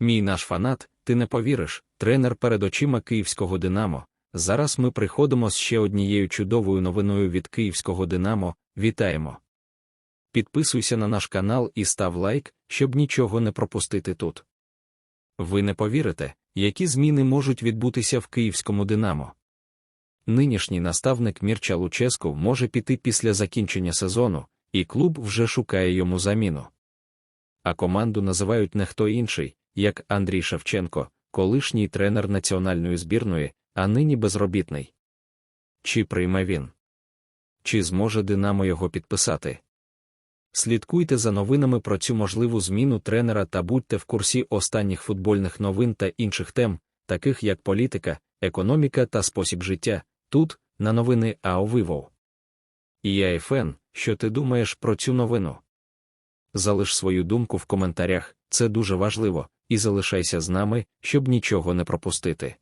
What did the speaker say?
Мій наш фанат, ти не повіриш, тренер перед очима київського Динамо. Зараз ми приходимо з ще однією чудовою новиною від київського Динамо. Вітаємо! Підписуйся на наш канал і став лайк, щоб нічого не пропустити тут. Ви не повірите, які зміни можуть відбутися в київському Динамо. Нинішній наставник Мірча Луческу може піти після закінчення сезону, і клуб вже шукає йому заміну. А команду називають не хто інший, як Андрій Шевченко, колишній тренер національної збірної, а нині безробітний. Чи прийме він? Чи зможе Динамо його підписати? Слідкуйте за новинами про цю можливу зміну тренера та будьте в курсі останніх футбольних новин та інших тем, таких як політика, економіка та спосіб життя, тут, на новини АОВИВО. І я ФН, що ти думаєш про цю новину? Залиш свою думку в коментарях, це дуже важливо, і залишайся з нами, щоб нічого не пропустити.